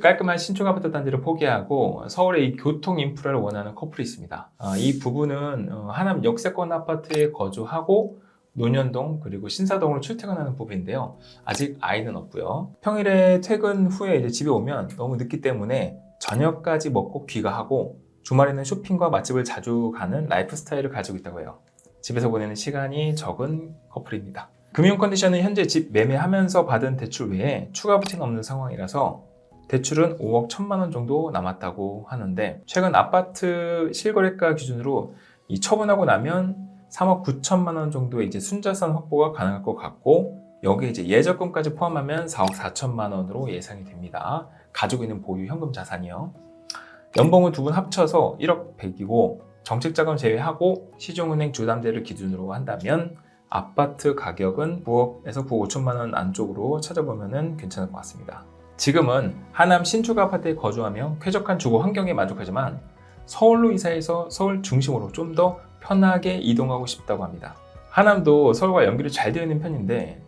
깔끔한 신축 아파트 단지를 포기하고 서울의 이 교통 인프라를 원하는 커플이 있습니다. 아, 이 부부는 어, 하남 역세권 아파트에 거주하고 논현동 그리고 신사동으로 출퇴근하는 부부인데요. 아직 아이는 없고요. 평일에 퇴근 후에 이제 집에 오면 너무 늦기 때문에 저녁까지 먹고 귀가하고 주말에는 쇼핑과 맛집을 자주 가는 라이프 스타일을 가지고 있다고 해요. 집에서 보내는 시간이 적은 커플입니다. 금융 컨디션은 현재 집 매매하면서 받은 대출 외에 추가 부채는 없는 상황이라서 대출은 5억 1천만 원 정도 남았다고 하는데 최근 아파트 실거래가 기준으로 이 처분하고 나면 3억 9천만 원 정도의 이제 순자산 확보가 가능할 것 같고 여기에 이제 예적금까지 포함하면 4억 4천만 원으로 예상이 됩니다. 가지고 있는 보유 현금 자산이요. 연봉은 두 분 합쳐서 1억 100이고 정책자금 제외하고 시중은행 주담대를 기준으로 한다면 아파트 가격은 9억에서 9억 5천만 원 안쪽으로 찾아보면 괜찮을 것 같습니다. 지금은 하남 신축 아파트에 거주하며 쾌적한 주거 환경에 만족하지만 서울로 이사해서 서울 중심으로 좀 더 편하게 이동하고 싶다고 합니다. 하남도 서울과 연결이 잘 되어 있는 편인데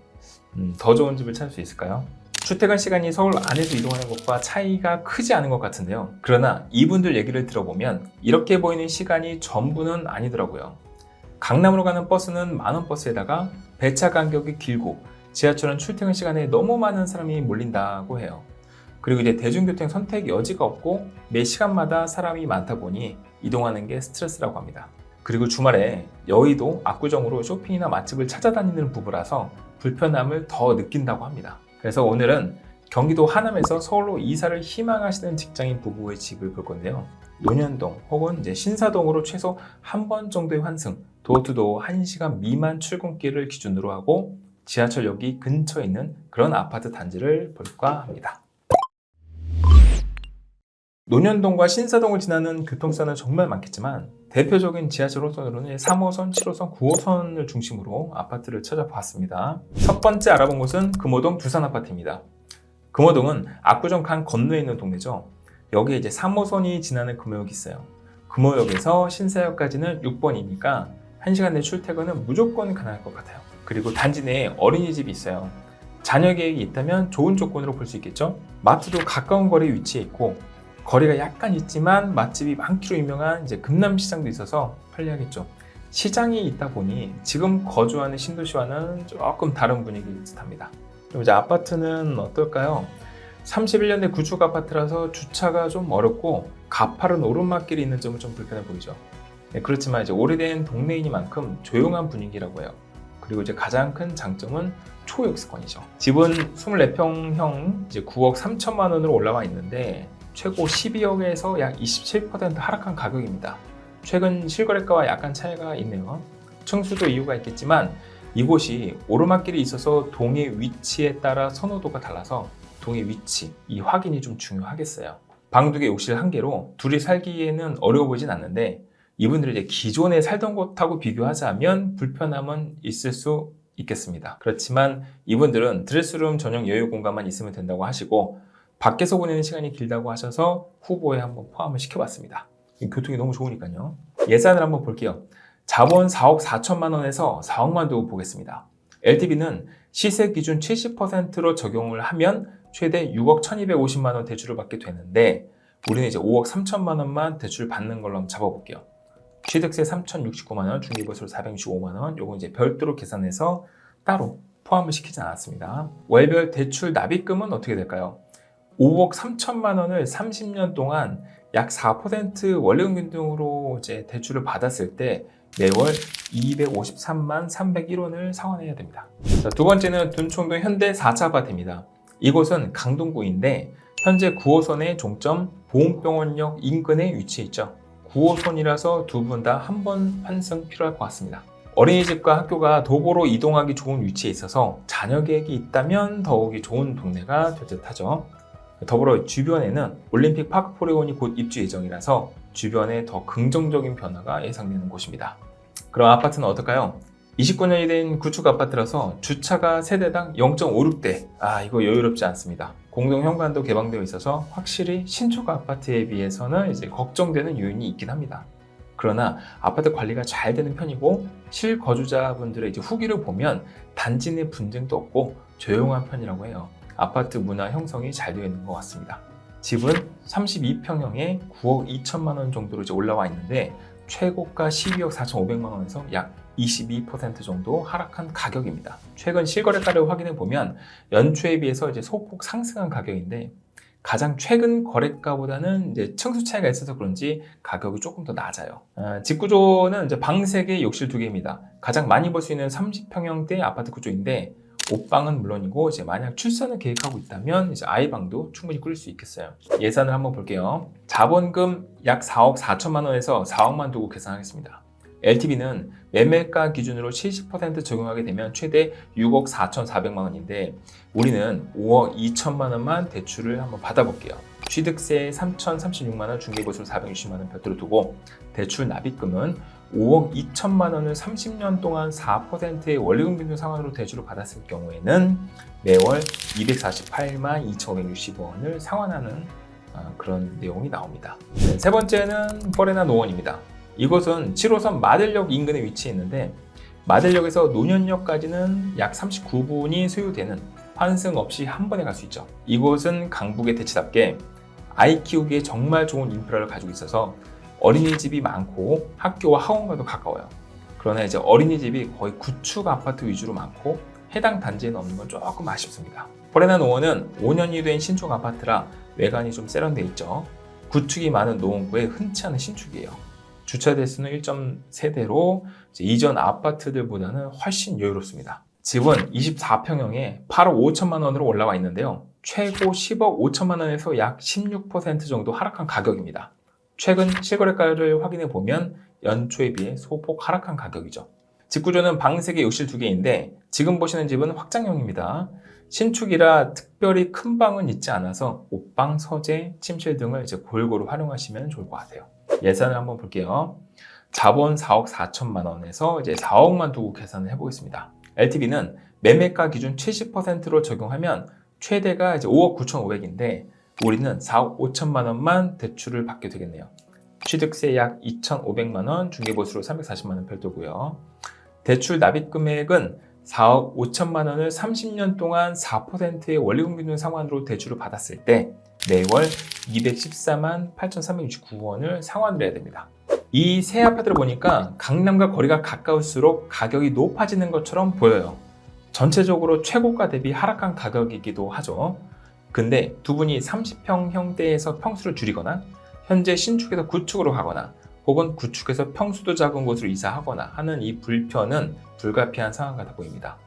음, 더 좋은 집을 찾을 수 있을까요? 출퇴근 시간이 서울 안에서 이동하는 것과 차이가 크지 않은 것 같은데요. 그러나 이분들 얘기를 들어보면 이렇게 보이는 시간이 전부는 아니더라고요. 강남으로 가는 버스는 만원 버스에다가 배차 간격이 길고 지하철은 출퇴근 시간에 너무 많은 사람이 몰린다고 해요. 그리고 이제 대중교통 선택 여지가 없고 매 시간마다 사람이 많다 보니 이동하는 게 스트레스라고 합니다. 그리고 주말에 여의도 압구정으로 쇼핑이나 맛집을 찾아다니는 부부라서 불편함을 더 느낀다고 합니다. 그래서 오늘은 경기도 하남에서 서울로 이사를 희망하시는 직장인 부부의 집을 볼 건데요. 논현동 혹은 이제 신사동으로 최소 한 번 정도의 환승, 도어투도어 1시간 미만 출근길을 기준으로 하고 지하철역이 근처에 있는 그런 아파트 단지를 볼까 합니다. 논현동과 신사동을 지나는 교통수단은 정말 많겠지만 대표적인 지하철 호선으로는 3호선, 7호선, 9호선을 중심으로 아파트를 찾아봤습니다. 첫 번째 알아본 곳은 금호동 두산 아파트입니다. 금호동은 압구정 강 건너에 있는 동네죠. 여기에 이제 3호선이 지나는 금호역이 있어요. 금호역에서 신사역까지는 6번이니까 1시간 내 출퇴근은 무조건 가능할 것 같아요. 그리고 단지 내에 어린이집이 있어요. 자녀 계획이 있다면 좋은 조건으로 볼 수 있겠죠? 마트도 가까운 거리에 위치해 있고 거리가 약간 있지만 맛집이 많기로 유명한 이제 금남시장도 있어서 편리하겠죠. 시장이 있다 보니 지금 거주하는 신도시와는 조금 다른 분위기일 듯합니다. 그럼 이제 아파트는 어떨까요? 31년대 구축 아파트라서 주차가 좀 어렵고 가파른 오르막길이 있는 점은 좀 불편해 보이죠. 네, 그렇지만 이제 오래된 동네이니만큼 조용한 분위기라고 해요. 그리고 이제 가장 큰 장점은 초역세권이죠. 집은 24평형 이제 9억 3천만 원으로 올라와 있는데 최고 12억에서 약 27% 하락한 가격입니다. 최근 실거래가와 약간 차이가 있네요. 층수도 이유가 있겠지만 이곳이 오르막길이 있어서 동의 위치에 따라 선호도가 달라서 동의 위치, 이 확인이 좀 중요하겠어요. 방 두 개 욕실 한 개로 둘이 살기에는 어려워 보이진 않는데 이분들이 기존에 살던 곳하고 비교하자면 불편함은 있을 수 있겠습니다. 그렇지만 이분들은 드레스룸 전용 여유 공간만 있으면 된다고 하시고 밖에서 보내는 시간이 길다고 하셔서 후보에 한번 포함을 시켜봤습니다. 교통이 너무 좋으니까요. 예산을 한번 볼게요. 자본 4억 4천만 원에서 4억만 도 보겠습니다. LTV는 시세 기준 70%로 적용을 하면 최대 6억 1250만 원 대출을 받게 되는데 우리는 이제 5억 3천만 원만 대출 받는 걸로 한번 잡아볼게요. 취득세 3,069만 원, 중개보수로 465만 원, 요거 이제 별도로 계산해서 따로 포함을 시키지 않았습니다. 월별 대출 납입금은 어떻게 될까요? 5억 3천만 원을 30년 동안 약 4% 원리금 등으로 이제 대출을 받았을 때 매월 253만 301원을 상환해야 됩니다. 자, 두 번째는 둔촌동 현대 4차 아파트입니다. 이곳은 강동구인데 현재 9호선의 종점 보험병원역 인근에 위치해 있죠. 9호선이라서 두 분 다 한 번 환승 필요할 것 같습니다. 어린이집과 학교가 도보로 이동하기 좋은 위치에 있어서 자녀 계획이 있다면 더욱이 좋은 동네가 될 듯하죠. 더불어 주변에는 올림픽 파크 포레온이 곧 입주 예정이라서 주변에 더 긍정적인 변화가 예상되는 곳입니다. 그럼 아파트는 어떨까요? 29년이 된 구축 아파트라서 주차가 세대당 0.56대. 아, 이거 여유롭지 않습니다. 공동 현관도 개방되어 있어서 확실히 신축 아파트에 비해서는 이제 걱정되는 요인이 있긴 합니다. 그러나 아파트 관리가 잘 되는 편이고 실거주자분들의 이제 후기를 보면 단지 내 분쟁도 없고 조용한 편이라고 해요. 아파트 문화 형성이 잘 되어 있는 것 같습니다. 집은 32평형에 9억 2천만 원 정도로 이제 올라와 있는데 최고가 12억 4,500만 원에서 약 22% 정도 하락한 가격입니다. 최근 실거래가를 확인해 보면 연초에 비해서 이제 소폭 상승한 가격인데 가장 최근 거래가보다는 이제 층수 차이가 있어서 그런지 가격이 조금 더 낮아요. 아, 집 구조는 이제 방 3개, 욕실 2개입니다. 가장 많이 볼 수 있는 30평형대 아파트 구조인데 옷방은 물론이고 이제 만약 출산을 계획하고 있다면 이제 아이방도 충분히 꾸릴 수 있겠어요. 예산을 한번 볼게요. 자본금 약 4억 4천만 원에서 4억만 두고 계산하겠습니다. LTV는 매매가 기준으로 70% 적용하게 되면 최대 6억 4,400만 원인데 우리는 5억 2천만 원만 대출을 한번 받아볼게요. 취득세 3,036만 원, 중개보수 460만 원 별도로 두고 대출 납입금은 5억 2천만 원을 30년 동안 4%의 원리금 빈도 상환으로 대출을 받았을 경우에는 매월 248만 2,565원을 상환하는 아, 그런 내용이 나옵니다. 네, 세 번째는 포레나 노원입니다. 이곳은 7호선 마들역 인근에 위치해 있는데 마들역에서 노년역까지는 약 39분이 소요되는 환승 없이 한 번에 갈 수 있죠. 이곳은 강북의 대치답게 아이 키우기에 정말 좋은 인프라를 가지고 있어서 어린이집이 많고 학교와 학원과도 가까워요. 그러나 이제 어린이집이 거의 구축 아파트 위주로 많고 해당 단지에는 없는 건 조금 아쉽습니다. 포레나 노원은 5년이 된 신축 아파트라 외관이 좀 세련돼 있죠. 구축이 많은 노원구에 흔치 않은 신축이에요. 주차 대수는 1.3대로 이전 아파트들보다는 훨씬 여유롭습니다. 집은 24평형에 8억 5천만 원으로 올라와 있는데요. 최고 10억 5천만 원에서 약 16% 정도 하락한 가격입니다. 최근 실거래가를 확인해 보면 연초에 비해 소폭 하락한 가격이죠. 집 구조는 방 3개, 욕실 2개인데 지금 보시는 집은 확장형입니다. 신축이라 특별히 큰 방은 있지 않아서 옷방, 서재, 침실 등을 이제 골고루 활용하시면 좋을 것 같아요. 예산을 한번 볼게요. 자본 4억 4천만 원에서 이제 4억만 두고 계산을 해보겠습니다. LTV는 매매가 기준 70%로 적용하면 최대가 이제 5억 9,500인데 우리는 4억 5천만 원만 대출을 받게 되겠네요. 취득세 약 2,500만 원, 중개보수로 340만 원 별도고요. 대출 납입 금액은 4억 5천만 원을 30년 동안 4%의 원리금 균등 상환으로 대출을 받았을 때 매월 214만 8,369원을 상환을 해야 됩니다. 이 새 아파트를 보니까 강남과 거리가 가까울수록 가격이 높아지는 것처럼 보여요. 전체적으로 최고가 대비 하락한 가격이기도 하죠. 근데 두 분이 30평 형대에서 평수를 줄이거나 현재 신축에서 구축으로 가거나 혹은 구축에서 평수도 작은 곳으로 이사하거나 하는 이 불편은 불가피한 상황 같아 보입니다.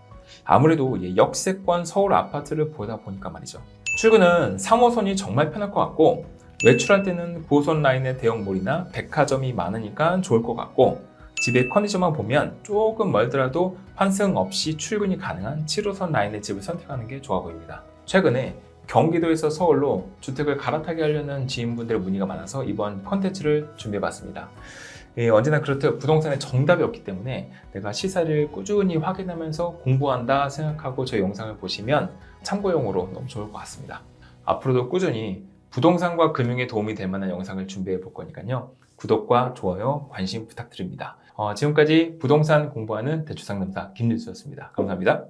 아무래도 이 역세권 서울 아파트를 보다 보니까 말이죠. 출근은 3호선이 정말 편할 것 같고 외출할 때는 9호선 라인의 대형몰이나 백화점이 많으니까 좋을 것 같고 집의 컨디션만 보면 조금 멀더라도 환승 없이 출근이 가능한 7호선 라인의 집을 선택하는 게 좋아 보입니다. 최근에 경기도에서 서울로 주택을 갈아타게 하려는 지인분들의 문의가 많아서 이번 컨텐츠를 준비해봤습니다. 예, 언제나 그렇듯 부동산에 정답이 없기 때문에 내가 시세를 꾸준히 확인하면서 공부한다 생각하고 저 영상을 보시면 참고용으로 너무 좋을 것 같습니다. 앞으로도 꾸준히 부동산과 금융에 도움이 될 만한 영상을 준비해 볼 거니까요. 구독과 좋아요, 관심 부탁드립니다. 어, 지금까지 부동산 공부하는 대출상담사 김일수였습니다. 감사합니다.